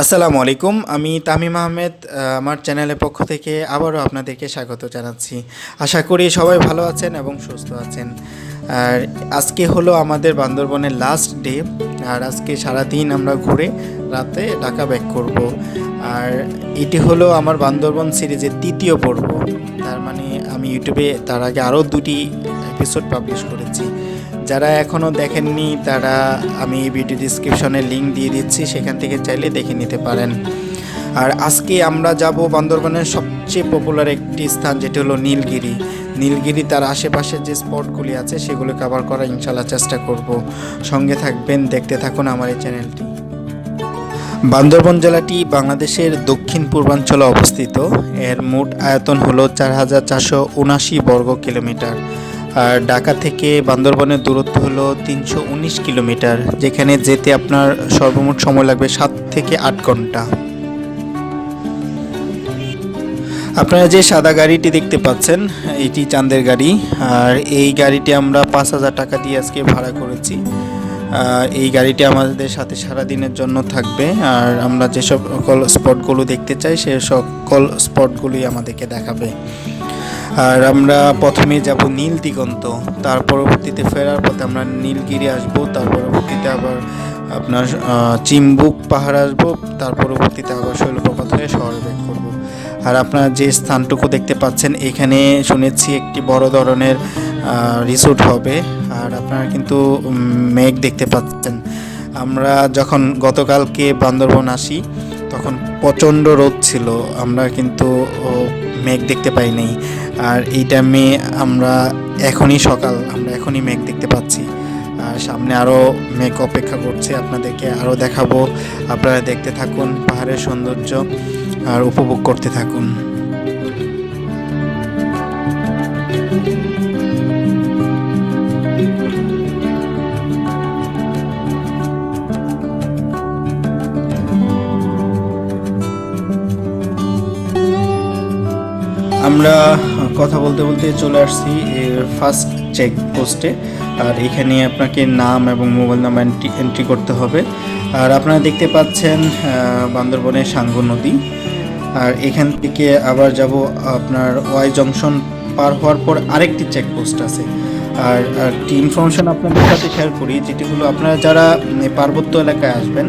আসসালামু আলাইকুম, আমি তামিম আহমেদ আমার চ্যানেলের পক্ষ থেকে আবারও আপনাদেরকে স্বাগত জানাচ্ছি। আশা করি সবাই ভালো আছেন এবং সুস্থ আছেন। আর আজকে হলো আমাদের বান্দরবনের লাস্ট ডে আর আজকে সারাদিন আমরা ঘুরে রাতে ঢাকা ব্যাক করব। আর এটি হলো আমার বান্দরবন সিরিজের তৃতীয় পর্ব। তার মানে আমি ইউটিউবে তার আগে আরও দুটি এপিসোড পাবলিশ করেছি। যারা এখনও দেখেননি, তারা আমি ভিডিও ডিসক্রিপশনে লিংক দিয়ে দিচ্ছি, সেখান থেকে চাইলে দেখে নিতে পারেন। আর আজকে আমরা যাব বান্দরবানের সবচেয়ে পপুলার একটি স্থান, যেটি হলো নীলগিরি। নীলগিরি তার আশেপাশে যে স্পটগুলি আছে, সেগুলো কভার করার ইনশাল্লাহ চেষ্টা করব। সঙ্গে থাকবেন, দেখতে থাকুন আমার এই চ্যানেলটি বান্দরবন জেলাটি বাংলাদেশের দক্ষিণ পূর্বাঞ্চলে অবস্থিত। এর মোট আয়তন হলো চার হাজার চারশো উনাশি বর্গ কিলোমিটার। আর ঢাকা থেকে বান্দরবনের দূরত্ব হলো তিনশো উনিশ কিলোমিটার, যেখানে যেতে আপনার সর্বমোট সময় লাগবে সাত থেকে আট ঘণ্টা। আপনারা যে সাদা গাড়িটি দেখতে পাচ্ছেন, এটি চাঁদের গাড়ি। আর এই গাড়িটি আমরা পাঁচ হাজার টাকা দিয়ে আজকে ভাড়া করেছি। এই গাড়িটি আমাদের সাথে সারা দিনের জন্য থাকবে। আর আমরা যে সকল স্পটগুলো দেখতে চাই, সে সকল স্পটগুলি আমাদেরকে দেখাবে। আর আমরা প্রথমে যাব নীল দিগন্ত, তার পরবর্তীতে ফেরার পথে আমরা নীলগিরি আসব, তার পরবর্তীতে আবার আপনার চিম্বুক পাহাড় আসব, তার পরবর্তীতে আবার শৈলপ্রপাত হয়ে শহরে ব্যাক করব। আর আপনারা যে স্থানটুকু দেখতে পাচ্ছেন, এখানে শুনেছি একটি বড় ধরনের রিসোর্ট হবে। আর আপনারা কিন্তু মেঘ দেখতে পাচ্ছেন। আমরা যখন গতকালকে বান্দরবন আসি, তখন প্রচণ্ড রোদ ছিল। আমরা কিন্তু মেঘ দেখতে পাইনি আর এই টাইমে আমরা এখনই সকাল, আমরা এখনই মেঘ দেখতে পাচ্ছি। আর সামনে আরও মেঘ অপেক্ষা করছে, আপনাদেরকে আরও দেখাবো। আপনারা দেখতে থাকুন পাহাড়ের সৌন্দর্য আর উপভোগ করতে থাকুন। আমরা কথা বলতে বলতে চলে আসছি ফার্স্ট চেক পোস্টে আর এখানে আপনাকে নাম এবং মোবাইল নাম্বার এন্ট্রি এন্ট্রি করতে হবে। আর আপনারা দেখতে পাচ্ছেন বান্দরবনের সাঙ্গু নদী। আর এখান থেকে আবার যাব আপনার ওয়াই জংশন পার হওয়ার পর আরেকটি চেকপোস্ট আছে। আর একটি ইনফরমেশন আপনাদের সাথে শেয়ার করি, যেটি হলো আপনারা যারা পার্বত্য এলাকায় আসবেন,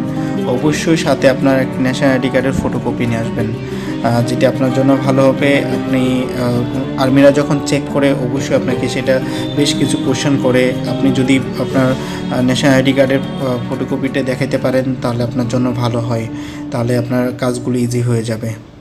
অবশ্যই সাথে আপনার ন্যাশনাল আইডি কার্ডের ফটোকপি নিয়ে আসবেন। যেটি আপনার জন্য ভালো হবে, আপনি আর্মিরা যখন চেক করে, অবশ্যই আপনাকে সেটা বেশ কিছু কোশ্চেন করে। আপনি যদি আপনার ন্যাশনাল আইডি কার্ডের ফটোকপিটা দেখাতে পারেন, তাহলে আপনার জন্য ভালো হয়। তাহলে আপনার কাজগুলো ইজি হয়ে যাবে।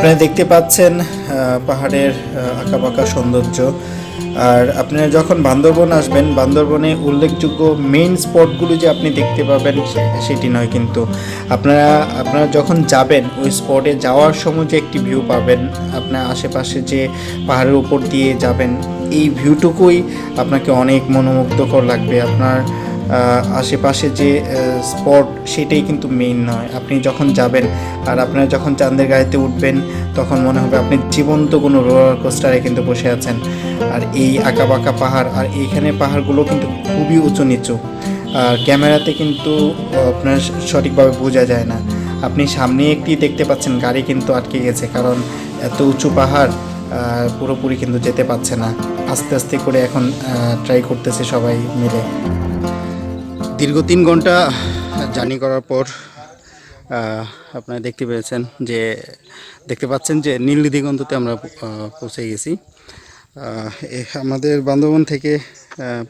আপনারা দেখতে পাচ্ছেন পাহাড়ের আঁকাবাঁকা সৌন্দর্য। আর আপনারা যখন বান্দরবন আসবেন, বান্দরবনে উল্লেখযোগ্য মেইন স্পটগুলো যে আপনি দেখতে পাবেন সেটি নয় কিন্তু। আপনারা আপনারা যখন যাবেন, ওই স্পটে যাওয়ার সময় যে একটি ভিউ পাবেন, আপনার আশেপাশে যে পাহাড়ের উপর দিয়ে যাবেন, এই ভিউটুকুই আপনাকে অনেক মনোমুগ্ধকর লাগবে। আপনার আশেপাশে যে স্পট সেটাই কিন্তু মেইন নয়। আপনি যখন যাবেন আর আপনারা যখন চাঁদের গাড়িতে উঠবেন, তখন মনে হবে আপনি জীবন্ত কোনো রোলার কোস্টারে কিন্তু বসে আছেন। আর এই আঁকা বাঁকা পাহাড় আর এইখানে পাহাড়গুলো কিন্তু খুবই উঁচু নিচু। আর ক্যামেরাতে কিন্তু আপনার সঠিকভাবে বোঝা যায় না। আপনি সামনে একটি দেখতে পাচ্ছেন, গাড়ি কিন্তু আটকে গেছে। কারণ এত উঁচু পাহাড় পুরোপুরি কিন্তু যেতে পারছে না। আস্তে আস্তে করে এখন ট্রাই করতেছে সবাই মিলে। দীর্ঘ তিন ঘণ্টা জার্নি করার পর আপনারা দেখতে পেয়েছেন যে, দেখতে পাচ্ছেন যে নীল দিগন্ততে আমরা পৌঁছে গেছি। আমাদের বান্ধবন থেকে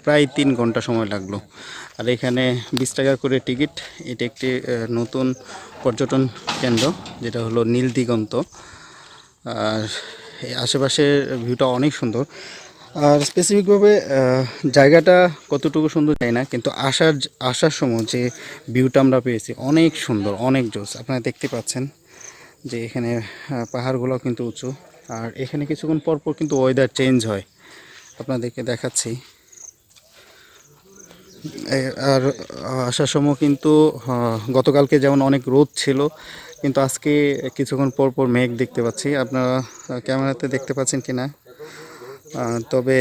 প্রায় তিন ঘণ্টা সময় লাগল। আর এখানে বিশ টাকা করে টিকিট, এটা একটি নতুন পর্যটন কেন্দ্র, যেটা হলো নীল দিগন্ত। আর আশেপাশের ভিউটা অনেক সুন্দর। আর স্পেসিফিকভাবে জায়গাটা কতটুকু সুন্দর জানি না, কিন্তু আসার আসার সময় যে ভিউটা আমরা পেয়েছি, অনেক সুন্দর, অনেক জোস আপনারা দেখতে পাচ্ছেন যে এখানে পাহাড়গুলো কিন্তু উঁচু। আর এখানে কিছুক্ষণ পর পর কিন্তু ওয়েদার চেঞ্জ হয়। আপনাদেরকে দেখাচ্ছি। আর আসার সময় কিন্তু গতকালকে যেমন অনেক রোদ ছিল, কিন্তু আজকে কিছুক্ষণ পর পর মেঘ দেখতে পাচ্ছি। আপনারা ক্যামেরাতে দেখতে পাচ্ছেন কি না তবে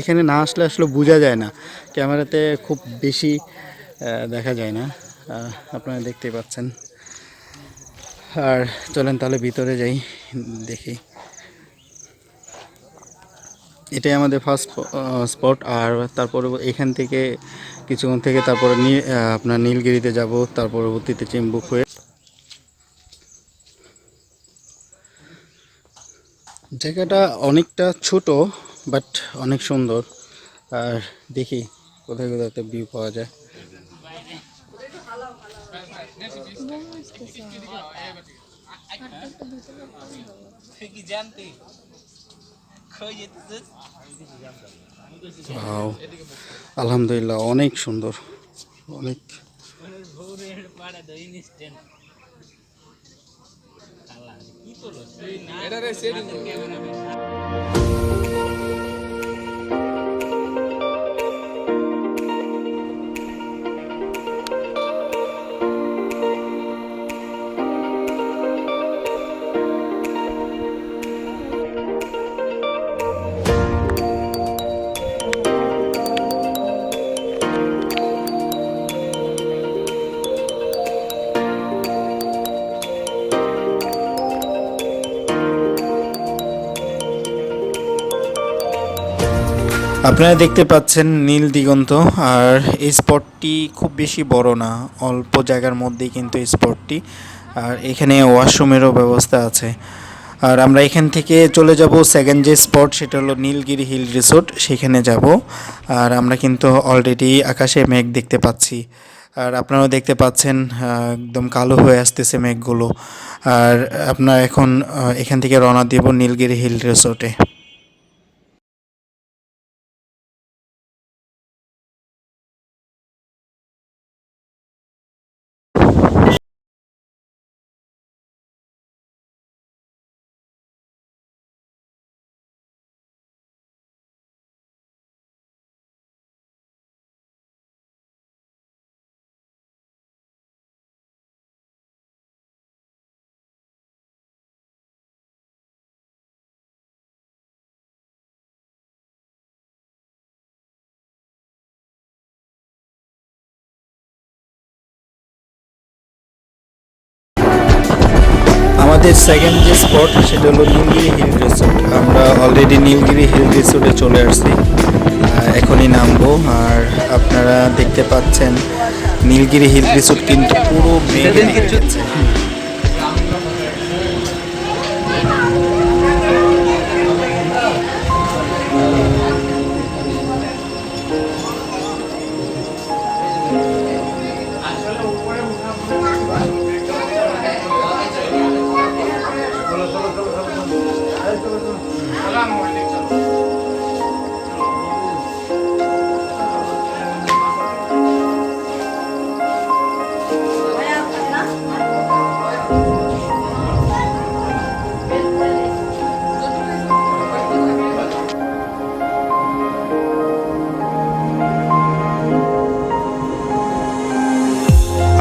এখানে না আসলে আসলে বোঝা যায় না। ক্যামেরাতে খুব বেশি দেখা যায় না। আপনারা দেখতে পাচ্ছেন। আর চলেন তাহলে ভিতরে যাই, দেখি। এটাই আমাদের ফার্স্ট স্পট আর তারপরে এখান থেকে, কিছুক্ষণ থেকে তারপরে আপনার নীলগিরিতে যাব, তার পরবর্তীতে চিম্বুক হয়ে জায়গাটা অনেকটা ছোট বাট অনেক সুন্দর। আর দেখি কোথায় কোথাতে ভিউ পাওয়া যায়। আলহামদুলিল্লাহ, অনেক সুন্দর। অনেক এটারে সেটিং আপনারা দেখতে পাচ্ছেন নীল দিগন্ত, আর এই স্পটটি খুব বেশি বড় না, অল্প জায়গার মধ্যেই কিন্তু এই স্পটটি, আর এখানে ওয়াশরুমেরও ব্যবস্থা আছে। আর আমরা এখান থেকে চলে যাব সেকেন্ড যে স্পট, সেটা হলো নীলগিরি হিল রিসোর্ট, সেখানে যাব। আর আমরা কিন্তু অলরেডি আকাশে মেঘ দেখতে পাচ্ছি। আর আপনারাও দেখতে পাচ্ছেন একদম কালো হয়ে আসতেছে মেঘগুলো। আর আপনার এখন এখান থেকে রওনা দেব নীলগিরি হিল রিসোর্টে। আমাদের সেকেন্ড যে স্পট সেটা হলো নীলগিরি হিল রিসোর্ট আমরা অলরেডি নীলগিরি হিল রিসোর্টে চলে আসছি। এখনই নামবো। আর আপনারা দেখতে পাচ্ছেন, নীলগিরি হিল রিসোর্ট কিন্তু পুরো মেঘে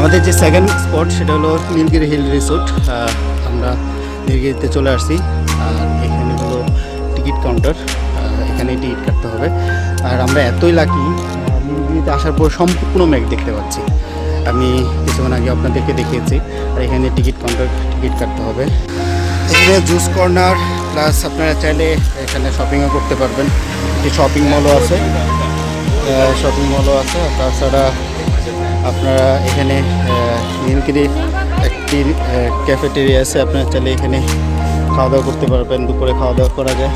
আমাদের যে সেকেন্ড স্পট সেটা হলো নীলগিরি হিল রিসোর্ট আমরা নীলগিরিতে চলে আসছি। আর এখানে হলো টিকিট কাউন্টার এখানে টিকিট কাটতে হবে। আর আমরা এতই লাকি নীলগিরিতে আসার পর সম্পূর্ণ মেঘ দেখতে পাচ্ছি। আমি কিছুক্ষণ আগে আপনাদেরকে দেখিয়েছি, আর এখানে টিকিট কাউন্টার টিকিট কাটতে হবে। এখানে জুস কর্নার প্লাস আপনারা চাইলে এখানে শপিংও করতে পারবেন। একটি শপিং মলও আছে। শপিং মলও আছে তাছাড়া আপনারা এখানে নীলগিরি একটি ক্যাফেটেরিয়া আছে, আপনারা চাইলে এখানে খাওয়া দাওয়া করতে পারবেন, দুপুরে খাওয়া দাওয়া করা যায়।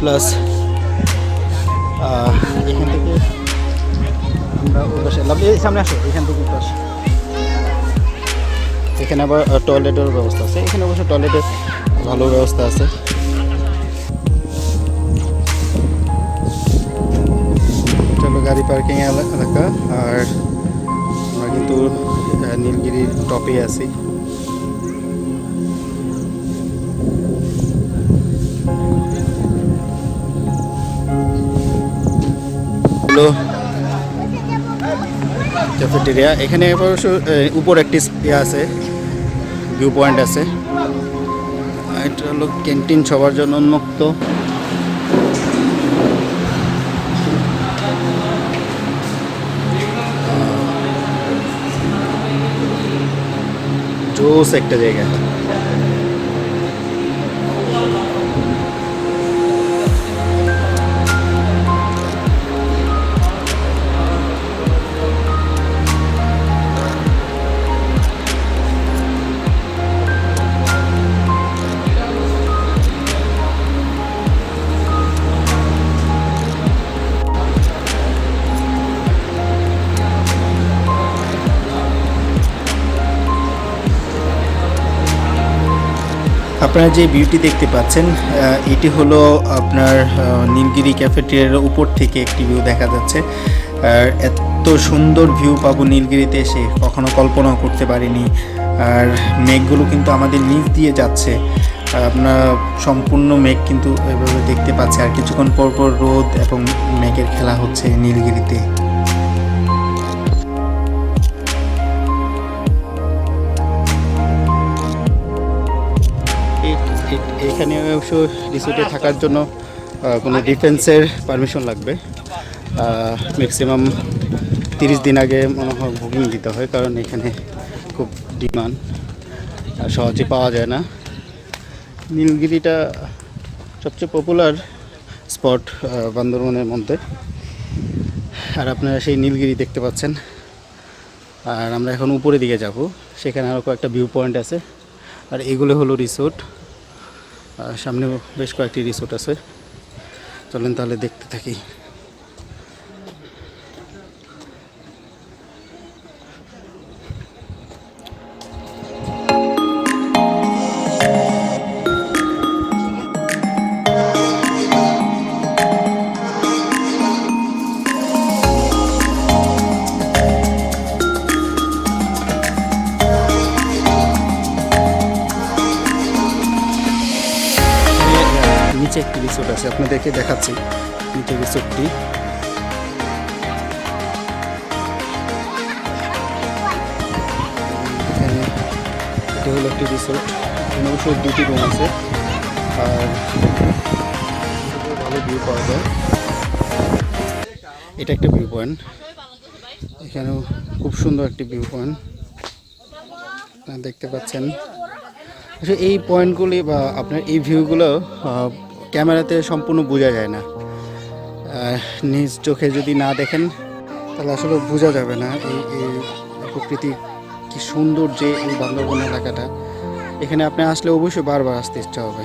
প্লাস এখান থেকে আমরা পাশে এই সামনে এখান থেকে এখানে আবার টয়লেটের ব্যবস্থা আছে। এখানে অবশ্য টয়লেটের ভালো ব্যবস্থা আছে। গাড়ি পার্কিং এলাকা, আর আহ, নীলগিরির টপে আছি। ক্যাফেটেরিয়া এখানে অবশ্য উপর একটি ইয়ে আছে ভিউ পয়েন্ট আছে এটা হলো ক্যান্টিন সবার জন্য উন্মুক্ত। জোস একটা জায়গা আপনারা যে ভিউটি দেখতে পাচ্ছেন এটি হলো আপনার নীলগিরি ক্যাফেটেরিয়ার উপর থেকে একটি ভিউ দেখা যাচ্ছে। আর এত সুন্দর ভিউ পাবো নীলগিরিতে এসে, কখনো কল্পনাও করতে পারিনি। আর মেঘগুলো কিন্তু আমাদের নিচ দিয়ে যাচ্ছে। আপনার সম্পূর্ণ মেঘ কিন্তু এভাবে দেখতে পাচ্ছে। আর কিছুক্ষণ পর পর রোদ এবং মেঘের খেলা হচ্ছে নীলগিরিতে। এখানে অবশ্য রিসোর্টে থাকার জন্য কোনো ডিফেন্সের পারমিশন লাগবে। ম্যাক্সিমাম তিরিশ দিন আগে মনে হয় বুকিং দিতে হয়, কারণ এখানে খুব ডিমান্ড সহজে পাওয়া যায় না। নীলগিরিটা সবচেয়ে পপুলার স্পট বান্দরবনের মধ্যে। আর আপনারা সেই নীলগিরি দেখতে পাচ্ছেন। আর আমরা এখন উপরের দিকে যাব, সেখানে আরও কয়েকটা ভিউ পয়েন্ট আছে। আর এগুলো হলো রিসোর্ট সামনেও বেশ কয়েকটি রিসোর্ট আছে। চলেন তাহলে দেখতে থাকি। আপনাদেরকে দেখাচ্ছি। নিচে রিসোর্টটি এখানে এটা হলো একটি রিসোর্ট এখানে অবশ্য দুটি রুম আছে। আর ভালো ভিউ পাওয়া যায়। এটা একটা ভিউ পয়েন্ট এখানেও খুব সুন্দর একটি ভিউ পয়েন্ট দেখতে পাচ্ছেন। আসলে এই পয়েন্টগুলি বা আপনার এই ভিউগুলো ক্যামেরাতে সম্পূর্ণ বোঝা যায় না। নিজ চোখে যদি না দেখেন, তাহলে আসলে বোঝা যাবে না এই এই প্রকৃতি কি সুন্দর যে এই বান্দরবন এলাকাটা। এখানে আপনি আসলে অবশ্যই বারবার আসতে ইচ্ছা হবে।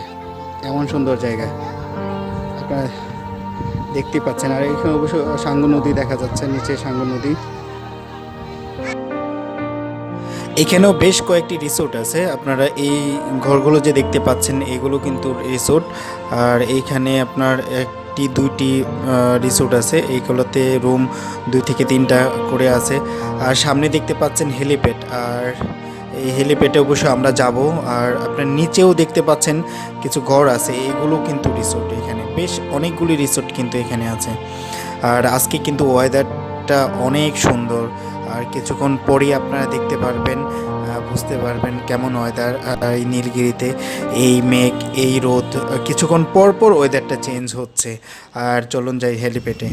এমন সুন্দর জায়গা। আপনারা দেখতে পাচ্ছেন। আর এখানে অবশ্য সাঙ্গু নদী দেখা যাচ্ছে, নিচে সাঙ্গু নদী। এখানেও বেশ কয়েকটি রিসোর্ট আছে। আপনারা এই ঘরগুলো যে দেখতে পাচ্ছেন, এগুলো কিন্তু রিসোর্ট আর এইখানে আপনার একটি, দুইটি রিসোর্ট আছে। এইগুলোতে রুম দুই থেকে তিনটা করে আছে। আর সামনে দেখতে পাচ্ছেন হেলিপ্যাড আর এই হেলিপ্যাডে অবশ্য আমরা যাব। আর আপনার নিচেও দেখতে পাচ্ছেন কিছু ঘর আছে। এগুলো কিন্তু রিসোর্ট এখানে। বেশ অনেকগুলি রিসোর্ট কিন্তু এখানে আছে। আর আজকে কিন্তু ওয়েদারটা অনেক সুন্দর। আর কিছুক্ষণ পরেই আপনারা দেখতে পারবেন বুঝতে পারবেন কেমন ওয়েদার এই নীলগিরিতে, এই মেঘ, এই রোদ, কিছুক্ষণ পর পর ওয়েদারটা চেঞ্জ হচ্ছে। আর চলুন যাই হেলিপ্যাডে।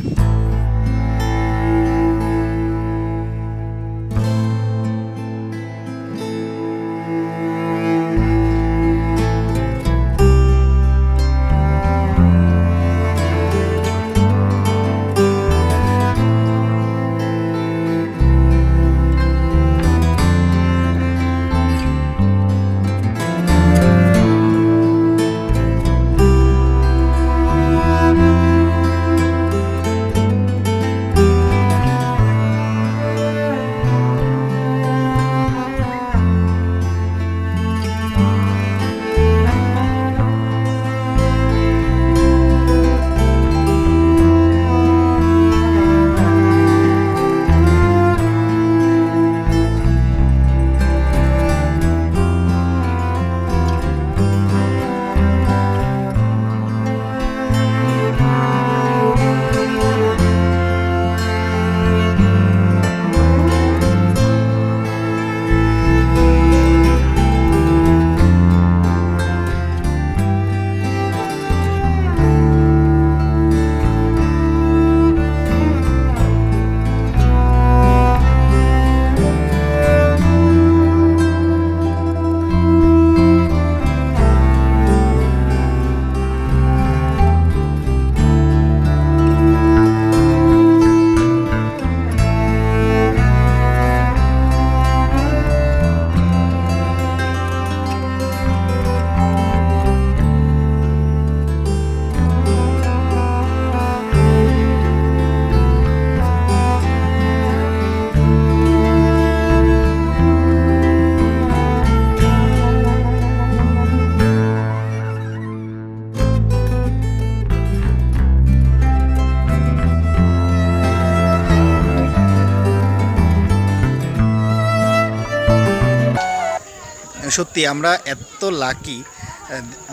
সত্যি আমরা এত লাকি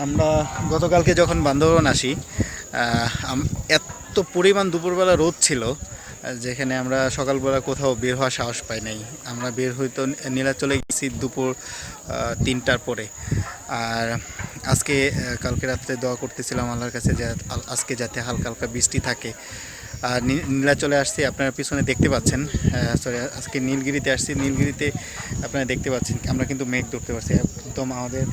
আমরা গতকালকে যখন বান্ধবন আসি এত পরিমাণ দুপুরবেলা রোদ ছিল যেখানে আমরা সকালবেলা কোথাও বের হওয়ার সাহস পাই নাই। আমরা বের হইতো নীলা চলে গেছি দুপুর তিনটার পরে। আর আজকে কালকে রাত্রে দোয়া করতেছিলাম আল্লাহর কাছে যে আজকে যাতে হালকা হালকা বৃষ্টি থাকে। আর নী- নীলা চলে আসছি, আপনারা পিছনে দেখতে পাচ্ছেন। সরি আজকে নীলগিরিতে আসছি। নীলগিরিতে আপনারা দেখতে পাচ্ছেন, আমরা কিন্তু মেঘ ধরতে পারছি। একদম আমাদের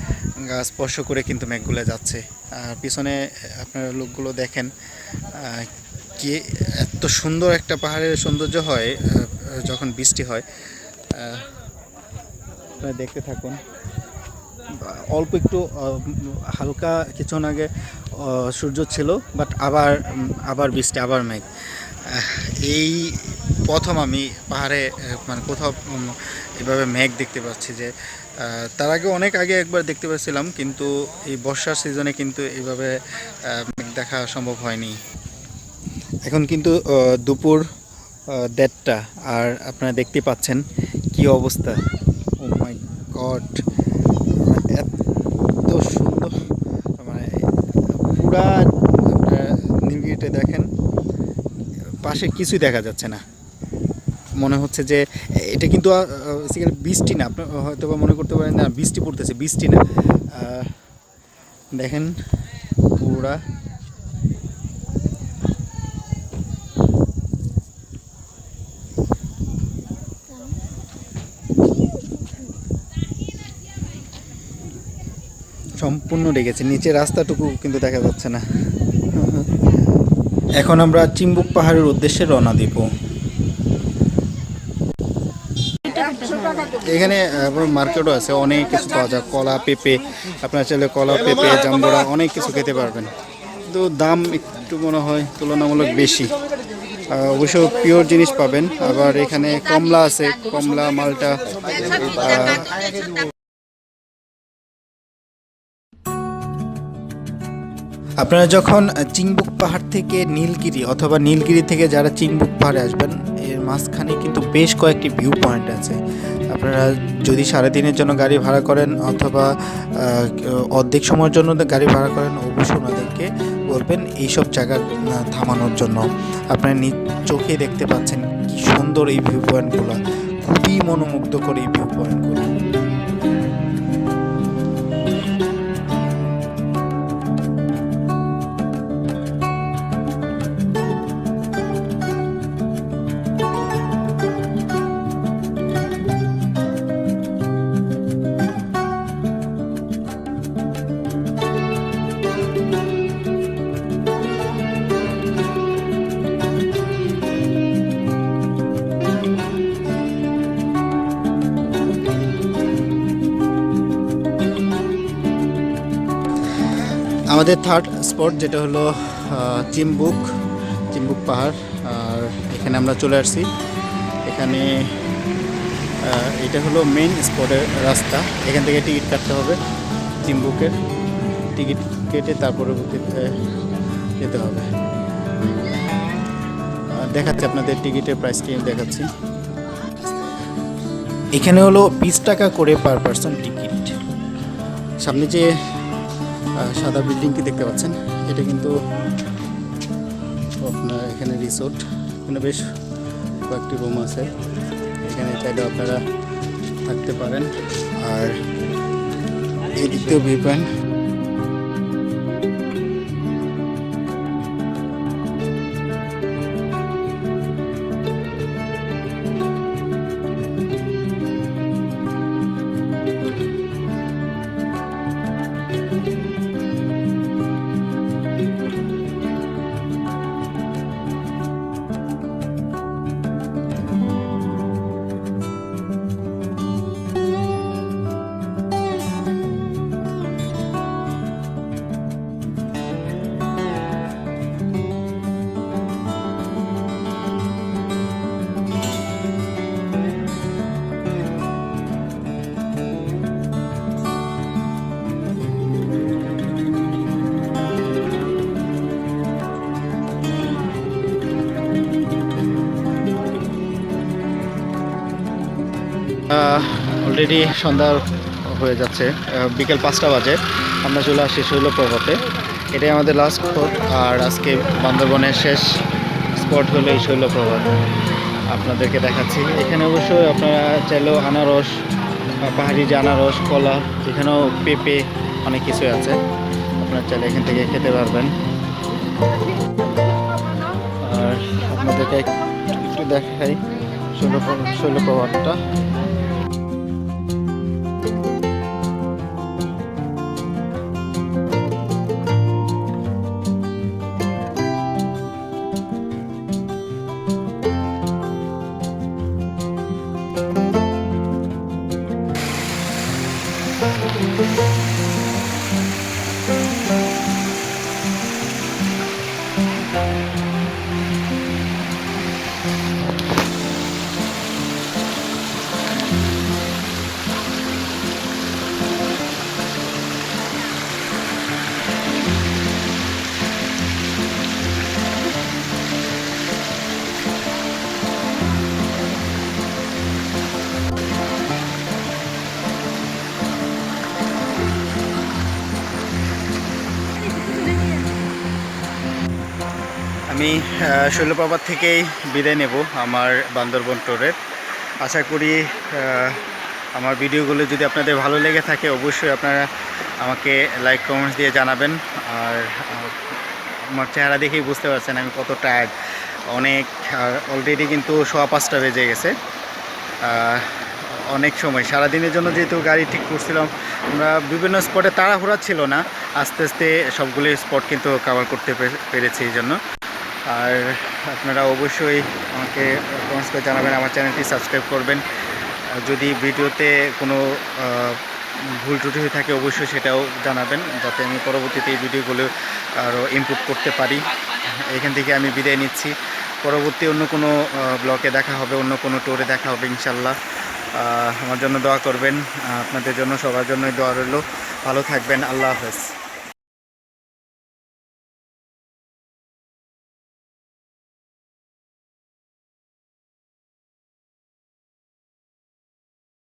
গা স্পর্শ করে কিন্তু মেঘগুলো যাচ্ছে। আর পিছনে আপনারা লোকগুলো দেখেন কি এত সুন্দর একটা পাহাড়ের সৌন্দর্য হয় যখন বৃষ্টি হয়। আপনারা দেখতে থাকুন। অল্প একটু হালকা কিছুক্ষণ আগে সূর্য ছিল বাট আবার আবার বৃষ্টি, আবার মেঘ। এই প্রথম আমি পাহাড়ে মানে কোথাও এভাবে মেঘ দেখতে পাচ্ছি যে তার আগে অনেক আগে একবার দেখতে পাচ্ছিলাম কিন্তু এই বর্ষার সিজনে কিন্তু এইভাবে মেঘ দেখা সম্ভব হয়নি। এখন কিন্তু দুপুর দেড়টা, আর আপনারা দেখতে পাচ্ছেন কি অবস্থা। ও মাই গড এত সুন্দর মানে পুরা আপনার নীলগিরিতে দেখেন পাশে কিছুই দেখা যাচ্ছে না। মনে হচ্ছে যে এটা কিন্তু basically বৃষ্টি না আপনি হয়তো বা মনে করতে পারেন, না, বৃষ্টি পড়তেছে, বৃষ্টি না। দেখেন পুরা। সম্পূর্ণ ডেকেছে নিচে রাস্তাটুকু কিন্তু দেখা যাচ্ছে না। এখন আমরা চিম্বুক পাহাড়ের উদ্দেশ্যে রওনা দিব। এখানে মার্কেটও আছে, অনেক কিছু পাওয়া যায়, কলা, পেঁপে, আপনার চাইলে কলা, পেঁপে, জাম্বুরা, অনেক কিছু খেতে পারবেন। কিন্তু দাম একটু মনে হয় তুলনামূলক বেশি। অবশ্য পিওর জিনিস পাবেন, আবার এখানে কমলা আছে, কমলা, মালটা আপনারা যখন চিংবুক পাহাড় থেকে নীলগিরি অথবা নীলগিরি থেকে যারা চিংবুক পাহাড়ে আসবেন, এর মাঝখানে কিন্তু বেশ কয়েকটি ভিউ পয়েন্ট আছে। আপনারা যদি সারাদিনের জন্য গাড়ি ভাড়া করেন অথবা অর্ধেক সময়ের জন্য গাড়ি ভাড়া করেন, অবশ্যই ওনাদেরকে বলবেন এইসব জায়গা থামানোর জন্য। আপনারা নিজ চোখে দেখতে পাচ্ছেন কি সুন্দর এই ভিউ পয়েন্টগুলো খুবই মনোমুগ্ধকর এই ভিউ পয়েন্টগুলো আমাদের থার্ড স্পট যেটা হলো চিম্বুক চিম্বুক পাহাড়, আর এখানে আমরা চলে আসছি। এখানে এটা হলো মেইন স্পটের রাস্তা। এখান থেকে টিকিট কাটতে হবে চিম্বুকের টিকিট কেটে তারপরে যেতে হবে। দেখাচ্ছি আপনাদের টিকিটের প্রাইসটি দেখাচ্ছি। এখানে হলো বিশ টাকা করে পার পার্সন টিকিট। সামনে যে সাদা বিল্ডিংটি দেখতে পাচ্ছেন। এটা কিন্তু আপনার এখানে রিসোর্ট এখানে বেশ কয়েকটি রুম আছে। এখানে চাইলে আপনারা থাকতে পারেন। আর এই দিক দিয়েও ভিউ পয়েন্ট অলরেডি সন্ধ্যা হয়ে যাচ্ছে বিকেল পাঁচটা বাজে। আমরা চলে আসছি শৈলপ্রপাতে এটাই আমাদের লাস্ট স্পট আর আজকে বান্দরবনের শেষ স্পট হলো এই শৈলপ্রপাত আপনাদেরকে দেখাচ্ছি। এখানে অবশ্যই আপনারা চাইলেও আনারস পাহাড়ি যে আনারস, কলা, এখানেও পেঁপে অনেক কিছু আছে। আপনারা চাইলে এখান থেকে খেতে পারবেন। আর আপনাদেরকে একটু দেখাই শৈলপ্রপাত শৈলপ্রপাতটা আমি আহ, থেকেই বিদায় নেব আমার বান্দরবন টোরের আশা করি আমার ভিডিওগুলো যদি আপনাদের ভালো লেগে থাকে অবশ্যই আপনারা আমাকে লাইক কমেন্টস দিয়ে জানাবেন। আর আমার চেহারা দেখেই বুঝতে পারছেন আমি কত টায়ার্ড অনেক অলরেডি কিন্তু সোয়া পাঁচটা বেজে গেছে। অনেক সময়। সারাদিনের জন্য যেহেতু গাড়ি ঠিক করছিলাম আমরা বিভিন্ন স্পটে তাড়াহুড়া ছিল না। আস্তে আস্তে সবগুলি স্পট কিন্তু কভার করতে পেরেছি এই জন্য। আর আপনারা অবশ্যই আমাকে কমেন্টস করে জানাবেন, আমার চ্যানেলটি সাবস্ক্রাইব করবেন। যদি ভিডিওতে কোনো ভুল ত্রুটি হয়ে থাকে, অবশ্যই সেটাও জানাবেন, যাতে আমি পরবর্তীতে এই ভিডিওগুলো আরও ইমপ্রুভ করতে পারি। এখান থেকে আমি বিদায় নিচ্ছি। পরবর্তী অন্য কোনো ব্লকে দেখা হবে, অন্য কোনো টোরে দেখা হবে ইনশাল্লাহ আমার জন্য দোয়া করবেন। আপনাদের জন্য, সবার জন্যই দোয়া রইল। ভালো থাকবেন। আল্লাহ হাফেজ।